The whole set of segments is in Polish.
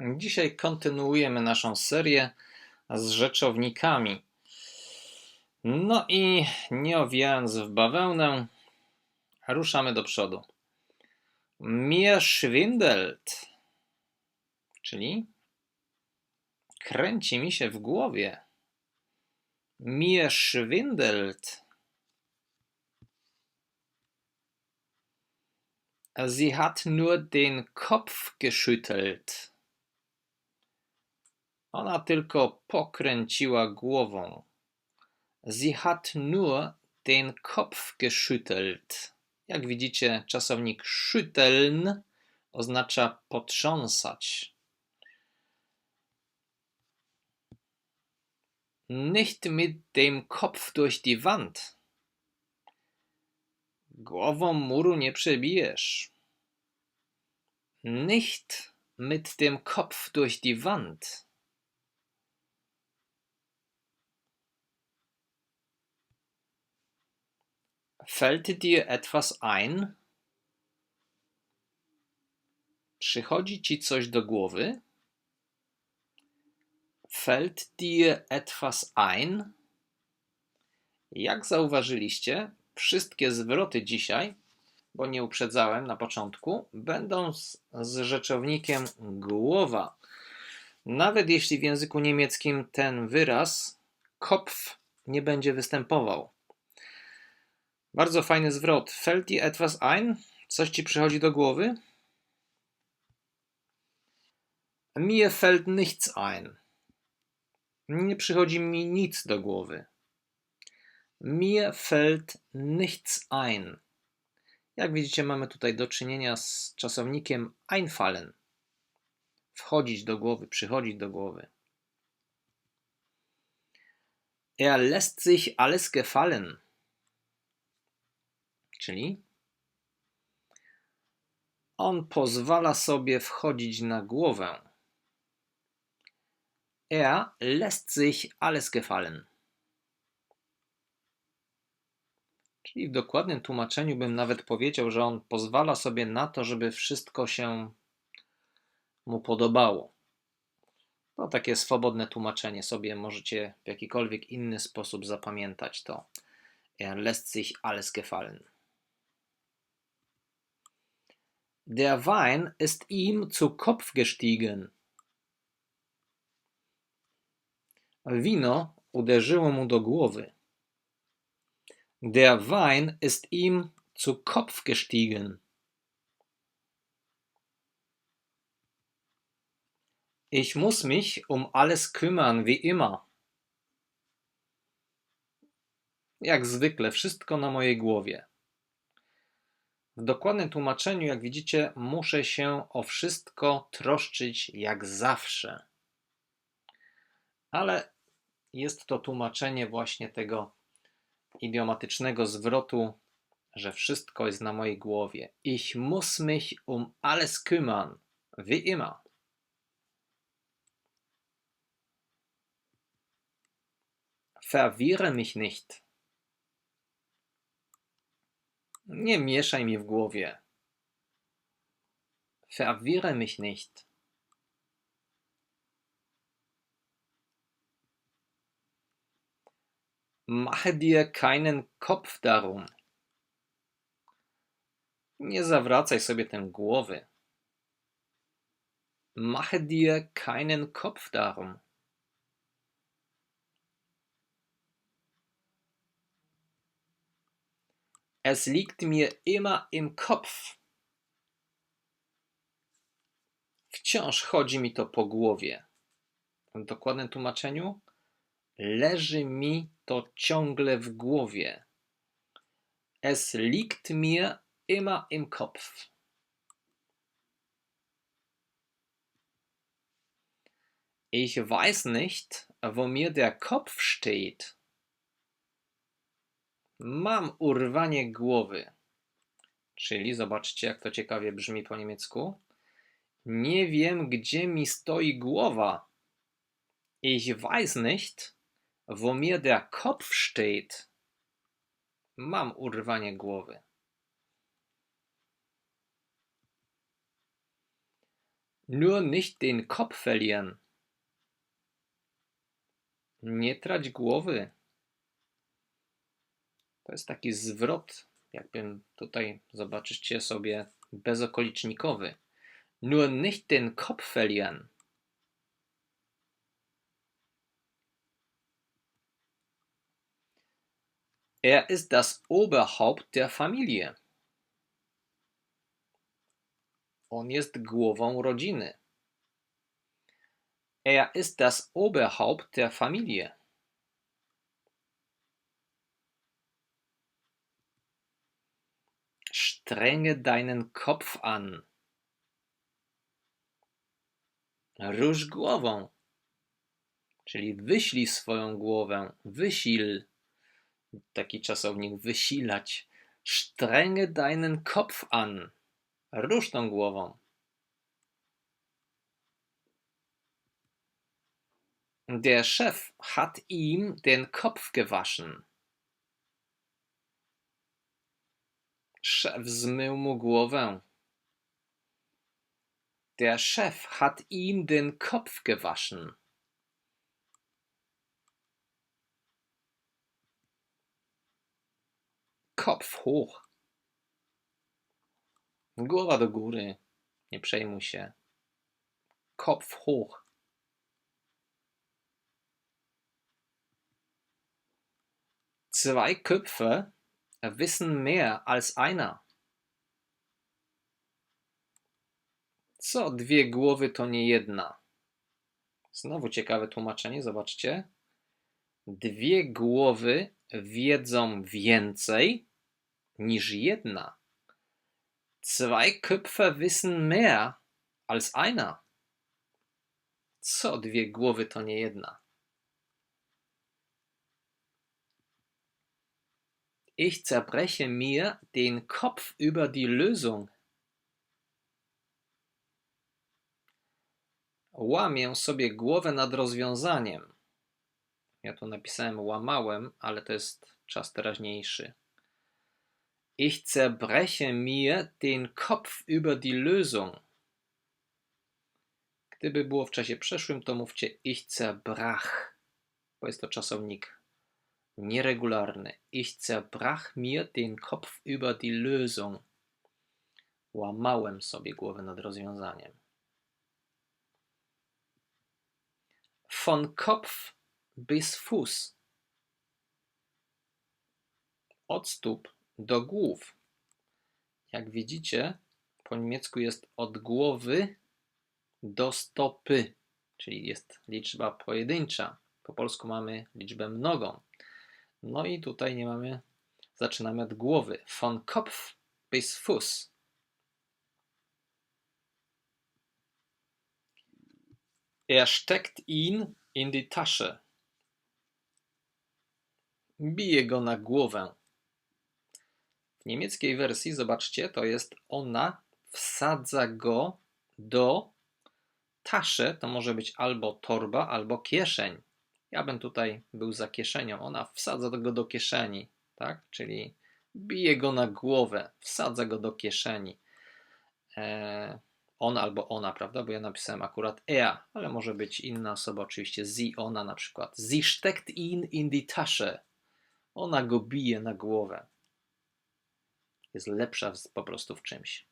Dzisiaj kontynuujemy naszą serię z rzeczownikami. No i nie owijając w bawełnę, ruszamy do przodu. Mir schwindelt, czyli kręci mi się w głowie. Mir schwindelt. Sie hat nur den Kopf geschüttelt. Ona tylko pokręciła głową. Sie hat nur den Kopf geschüttelt. Jak widzicie, czasownik schütteln oznacza potrząsać. Nicht mit dem Kopf durch die Wand. Głową muru nie przebijesz. Nicht mit dem Kopf durch die Wand. Fällt dir etwas ein? Przychodzi ci coś do głowy? Fällt dir etwas ein? Jak zauważyliście, wszystkie zwroty dzisiaj, bo nie uprzedzałem na początku, będą z, z rzeczownikiem głowa. Nawet jeśli w języku niemieckim ten wyraz Kopf nie będzie występował. Bardzo fajny zwrot. Fällt dir etwas ein? Coś ci przychodzi do głowy? Mir fällt nichts ein. Nie przychodzi mi nic do głowy. Mir fällt nichts ein. Jak widzicie, mamy tutaj do czynienia z czasownikiem einfallen. Wchodzić do głowy, przychodzić do głowy. Er lässt sich alles gefallen. Czyli on pozwala sobie wchodzić na głowę. Er lässt sich alles gefallen. Czyli w dokładnym tłumaczeniu bym nawet powiedział, że on pozwala sobie na to, żeby wszystko się mu podobało. To takie swobodne tłumaczenie sobie możecie w jakikolwiek inny sposób zapamiętać to. Er lässt sich alles gefallen. Der Wein ist ihm zu Kopf gestiegen. Wino uderzyło mu do głowy. Der Wein ist ihm zu Kopf gestiegen. Ich muss mich um alles kümmern wie immer. Jak zwykle, wszystko na mojej głowie. W dokładnym tłumaczeniu, jak widzicie, muszę się o wszystko troszczyć jak zawsze. Ale jest to tłumaczenie właśnie tego idiomatycznego zwrotu, że wszystko jest na mojej głowie. Ich muss mich um alles kümmern, wie immer. Verwirre mich nicht. Nie mieszaj mi w głowie. Verwirre mich nicht. Mache dir keinen Kopf darum. Nie zawracaj sobie tym głowy. Mache dir keinen Kopf darum. Es liegt mir immer im Kopf. Wciąż chodzi mi to po głowie. W dokładnym tłumaczeniu leży mi to ciągle w głowie. Es liegt mir immer im Kopf. Ich weiß nicht, wo mir der Kopf steht. Mam urwanie głowy. Czyli zobaczcie, jak to ciekawie brzmi po niemiecku. Nie wiem, gdzie mi stoi głowa. Ich weiß nicht, wo mir der Kopf steht. Mam urwanie głowy. Nur nicht den Kopf verlieren. Nie trać głowy. To jest taki zwrot, jakbym tutaj, zobaczycie sobie, bezokolicznikowy. Nur nicht den Kopf verlieren. Er ist das Oberhaupt der Familie. On jest głową rodziny. Er ist das Oberhaupt der Familie. Strenge deinen Kopf an. Rusz głową. Czyli wyślij swoją głowę. Wysil. Taki czasownik wysilać. Strenge deinen Kopf an. Rusz tą głową. Der Chef hat ihm den Kopf gewaschen. Szef zmył mu głowę. Der Chef hat ihm den Kopf gewaschen. Kopf hoch. Głowa do góry. Nie przejmuj się. Kopf hoch. Zwei Köpfe wissen mehr als einer. Co dwie głowy to nie jedna. Znowu ciekawe tłumaczenie, zobaczcie. Dwie głowy wiedzą więcej niż jedna. Zwei Köpfe wissen mehr als einer. Co dwie głowy to nie jedna. Ich zerbreche mir den Kopf über die Lösung. Łamię sobie głowę nad rozwiązaniem. Ja tu napisałem łamałem, ale to jest czas teraźniejszy. Ich zerbreche mir den Kopf über die Lösung. Gdyby było w czasie przeszłym, to mówcie ich zerbrach, bo jest to czasownik nieregularny. Ich zerbrach mir den Kopf über die Lösung. Łamałem sobie głowę nad rozwiązaniem. Von Kopf bis Fuß. Od stóp do głów. Jak widzicie, po niemiecku jest od głowy do stopy, czyli jest liczba pojedyncza. Po polsku mamy liczbę mnogą. No i tutaj nie mamy, zaczynamy od głowy. Von Kopf bis Fuß. Er steckt ihn in die Tasche. Bije go na głowę. W niemieckiej wersji, zobaczcie, to jest ona wsadza go do tasze, to może być albo torba, albo kieszeń. Ja bym tutaj był za kieszenią. Ona wsadza go do kieszeni, tak? Czyli bije go na głowę, wsadza go do kieszeni. E, on albo ona, prawda? Bo ja napisałem akurat er, ale może być inna osoba, oczywiście sie, ona na przykład. Sie steckt ihn in die Tasche. Ona go bije na głowę. Jest lepsza po prostu w czymś.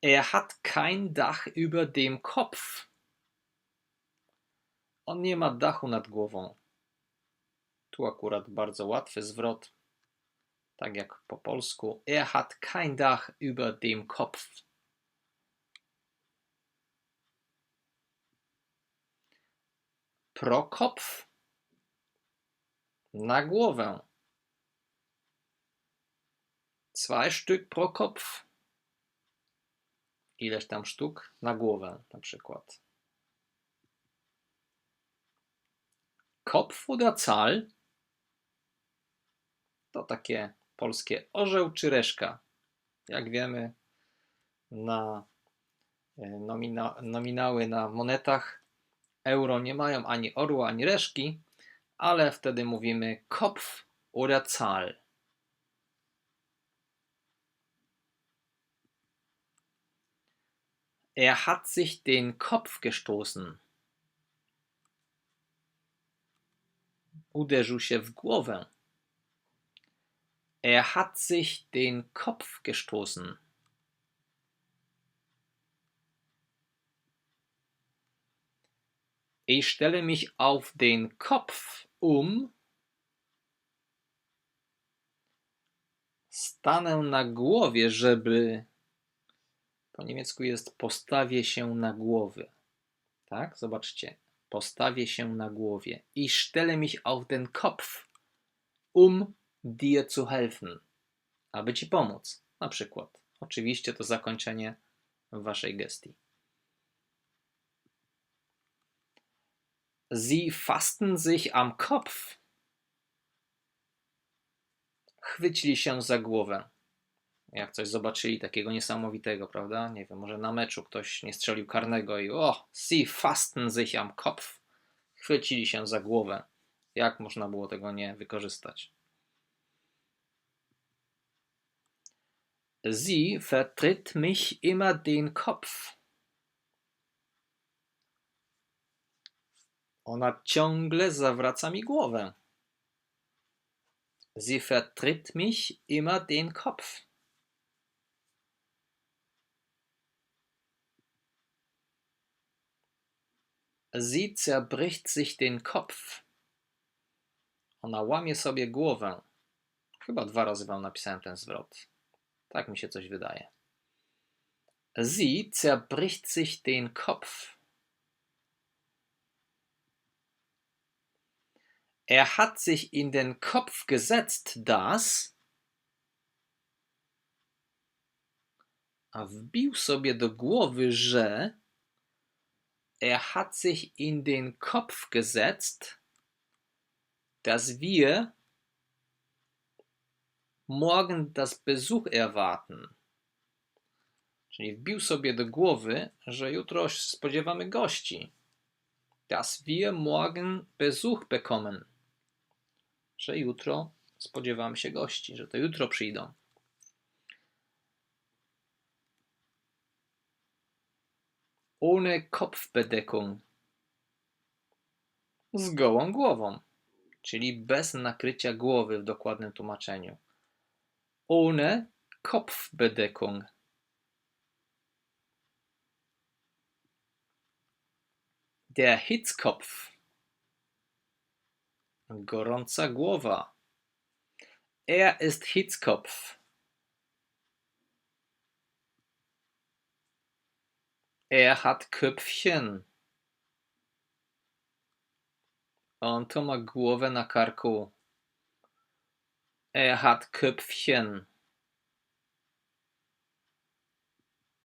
Er hat kein Dach über dem Kopf. On nie ma dachu nad głową. Tu akurat bardzo łatwy zwrot, tak jak po polsku. Er hat kein Dach über dem Kopf. Pro Kopf. Na głowę. Zwei Stück pro Kopf ileś tam sztuk na głowę na przykład. Kopf oder Zahl to takie polskie orzeł czy reszka. Jak wiemy, na e, nomina, nominały na monetach euro nie mają ani orła, ani reszki, ale wtedy mówimy Kopf oder Zahl. Er hat sich den Kopf gestoßen. Uderzył się w głowę. Er hat sich den Kopf gestoßen. Ich stelle mich auf den Kopf, um stanę na głowie, żeby po niemiecku jest postawię się na głowie. Tak? Zobaczcie. Postawię się na głowie. Ich stelle mich auf den Kopf, um dir zu helfen. Aby ci pomóc. Na przykład. Oczywiście to zakończenie waszej gestii. Sie fassten sich am Kopf. Chwycili się za głowę. Jak coś zobaczyli takiego niesamowitego, prawda? Nie wiem, może na meczu ktoś nie strzelił karnego i o, sie fassten sich am Kopf. Chwycili się za głowę. Jak można było tego nie wykorzystać? Sie vertritt mich immer den Kopf. Ona ciągle zawraca mi głowę. Sie vertritt mich immer den Kopf. Sie zerbricht sich den Kopf. Ona łamie sobie głowę. Chyba dwa razy wam napisałem ten zwrot. Tak mi się coś wydaje. Sie zerbricht sich den Kopf. Er hat sich in den Kopf gesetzt, dass a wbił sobie do głowy, że er hat sich in den Kopf gesetzt, dass wir morgen das Besuch erwarten. Czyli wbił sobie do głowy, że jutro spodziewamy gości. Dass wir morgen Besuch bekommen. Że jutro spodziewamy się gości, że to jutro przyjdą. Ohne Kopfbedeckung. Z gołą głową, czyli bez nakrycia głowy w dokładnym tłumaczeniu. Ohne Kopfbedeckung. Der Hitzkopf. Gorąca głowa. Er ist Hitzkopf. Er hat Köpfchen. On to ma głowę na karku. Er hat Köpfchen.